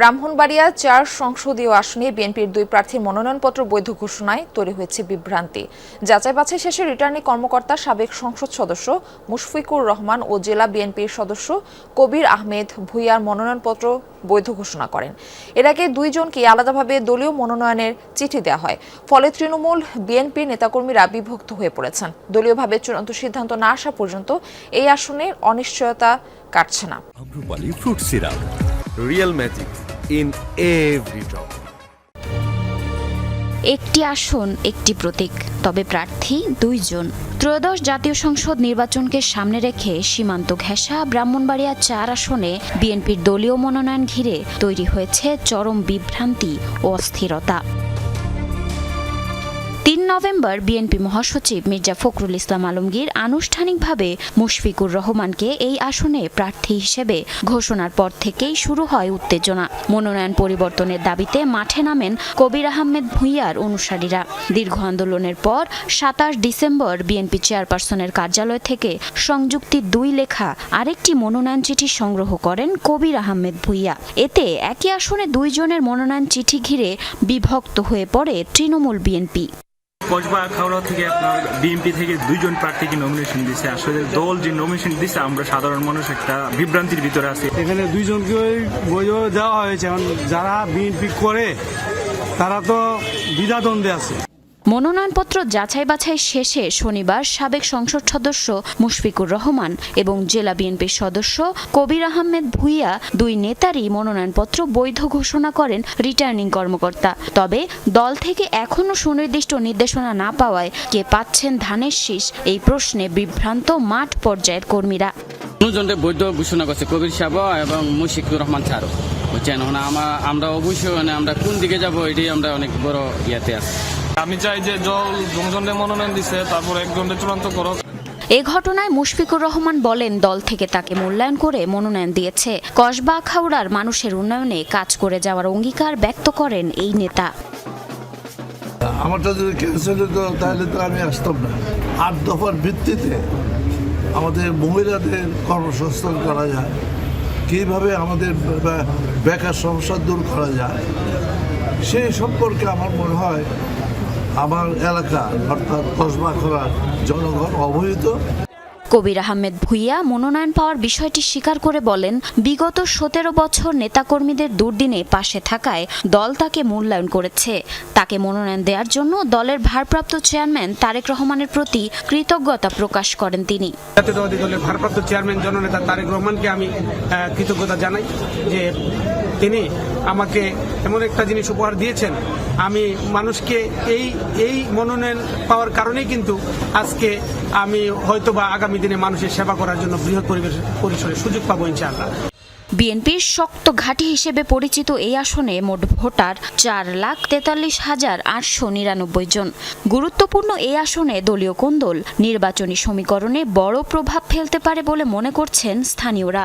ব্রাহ্মণবাড়িয়া চার সংসদীয় আসনে বিএনপির দুই প্রার্থীর মনোনয়নপত্র বৈধ ঘোষণায় তৈরি হয়েছে বিভ্রান্তি। যাচাই বাছাই শেষে রিটার্নিং কর্মকর্তা, সাবেক সংসদ সদস্য মুশফিকুর রহমান ও জেলা বিএনপির সদস্য কবির আহমেদ ভুইয়ার মনোনয়নপত্র বৈধ ঘোষণা করেন। এর আগে দুইজনকে আলাদাভাবে দলীয় মনোনয়নের চিঠি দেওয়া হয়। ফলে তৃণমূল বিএনপির নেতাকর্মীরা বিভক্ত হয়ে পড়েছেন। দলীয়ভাবে চূড়ান্ত সিদ্ধান্ত না আসা পর্যন্ত এই আসনের অনিশ্চয়তা কাটছে না। Real magic in every drop একটি আসন, একটি প্রতীক, তবে প্রার্থী দুইজন। ত্রয়োদশ জাতীয় সংসদ নির্বাচনকে সামনে রেখে সীমান্ত ঘেঁষা ব্রাহ্মণবাড়িয়া চার আসনে বিএনপির দলীয় মনোনয়ন ঘিরে তৈরি হয়েছে চরম বিভ্রান্তি ও অস্থিরতা। নভেম্বর বিএনপি মহাসচিব মির্জা ফখরুল ইসলাম আলমগীর আনুষ্ঠানিকভাবে মুশফিকুর রহমানকে এই আসনে প্রার্থী হিসেবে ঘোষণার পর থেকেই শুরু হয় উত্তেজনা। মনোনয়ন পরিবর্তনের দাবিতে মাঠে নামেন কবির আহমেদ ভুঁইয়ার অনুসারীরা। দীর্ঘ আন্দোলনের পর সাতাশ ডিসেম্বর বিএনপি চেয়ারপারসনের কার্যালয় থেকে সংযুক্তি দুই লেখা আরেকটি মনোনয়ন চিঠি সংগ্রহ করেন কবির আহমেদ ভুঁইয়া। এতে একই আসনে দুইজনের মনোনয়ন চিঠি ঘিরে বিভক্ত হয়ে পড়ে তৃণমূল বিএনপি। কসবা খাওড়া থেকে আপনার বিএনপি থেকে দুইজন প্রার্থীকে নমিনেশন দিছে। আসলে দল যে নমিনেশন দিছে, আমরা সাধারণ মানুষ একটা বিভ্রান্তির ভিতরে আছি। এখানে দুইজনকে দেওয়া হয়েছে। এখন যারা বিএনপি করে, তারা তো দ্বিধাদ্বন্দ্বে আছে। মনোনয়নপত্র যাচাই বাছাই শেষে শনিবার সাবেক সংসদ সদস্য মুশফিকুর রহমান এবং জেলা বিএনপির সদস্য কবির আহমেদ ভুইয়া দুই নেতারই মনোনয়নপত্র বৈধ ঘোষণা করেন রিটার্নিং কর্মকর্তা। তবে দল থেকে এখনও সুনির্দিষ্ট নির্দেশনা না পাওয়ায় কে পাচ্ছেন ধানের শীষ এই প্রশ্নে বিভ্রান্ত মাঠ পর্যায়ের কর্মীরা। দুজনকে বৈধ ঘোষণা করছে কবির এবং মুশিকুর রহমান স্যারও। বুঝছেন? আমরা আমরা অবশ্যই মানে আমরা কোন দিকে যাব এটাই আমরা অনেক বড় ইয়াতে আছি। আমি চাই যে জল দুজনের মনোনয়ন দিছে তারপর একজনের চূড়ান্ত করো এ ঘটনায় মুশফিকুর রহমান বলেন দল থেকে তাকে মূল্যায়ন করে মনোনয়ন দিয়েছে। কসবা আখাউড়ার মানুষের উন্নয়নে কাজ করে যাওয়ার অঙ্গীকার ব্যক্ত করেন এই নেতা। আমারটা যদি ক্যান্সেল হতো তাহলে তো আমি আসতাম না। আট দফার ভিত্তিতে আমাদের মহিলাদের কর্মসংস্থান করা যায়। কীভাবে আমাদের বেকার সমস্যা দূর করা যায় সেই সম্পর্কে আমার মনে হয় আমার এলাকা অর্থাৎ কসবা খোলার জনগণ অবহিত কবির আহমেদ ভুইয়া মনোনয়ন পাওয়ার বিষয়টি স্বীকার করে বলেন বিগত সতেরো বছর নেতাকর্মীদের দুর্দিনে পাশে থাকায় দল তাকে মূল্যায়ন করেছে। তাকে মনোনয়ন দেওয়ার জন্য দলের ভারপ্রাপ্ত চেয়ারম্যান তারেক রহমানের প্রতি কৃতজ্ঞতা প্রকাশ করেন তিনি। জাতীয়তাবাদী দলের ভারপ্রাপ্ত চেয়ারম্যান জননেতা তারেক রহমানকে আমি কৃতজ্ঞতা জানাই যে তিনি আমাকে এমন একটা জিনিস উপহার দিয়েছেন। আমি মানুষকে এই এই মনোনয়ন পাওয়ার কারণেই কিন্তু আজকে আমি হয়তো বা আগামী দিনে মানুষের সেবা করার জন্য বৃহৎ পরিবেশ, পরিসরে সুযোগ পাবো ইনশাআল্লাহ। বিএনপির শক্ত ঘাঁটি হিসেবে পরিচিত এই আসনে মোট ভোটার চার লাখ তেতাল্লিশ হাজার আটশো নিরানব্বই জন। গুরুত্বপূর্ণ এই আসনে দলীয় কোন্দল নির্বাচনী সমীকরণে বড় প্রভাব ফেলতে পারে বলে মনে করছেন স্থানীয়রা।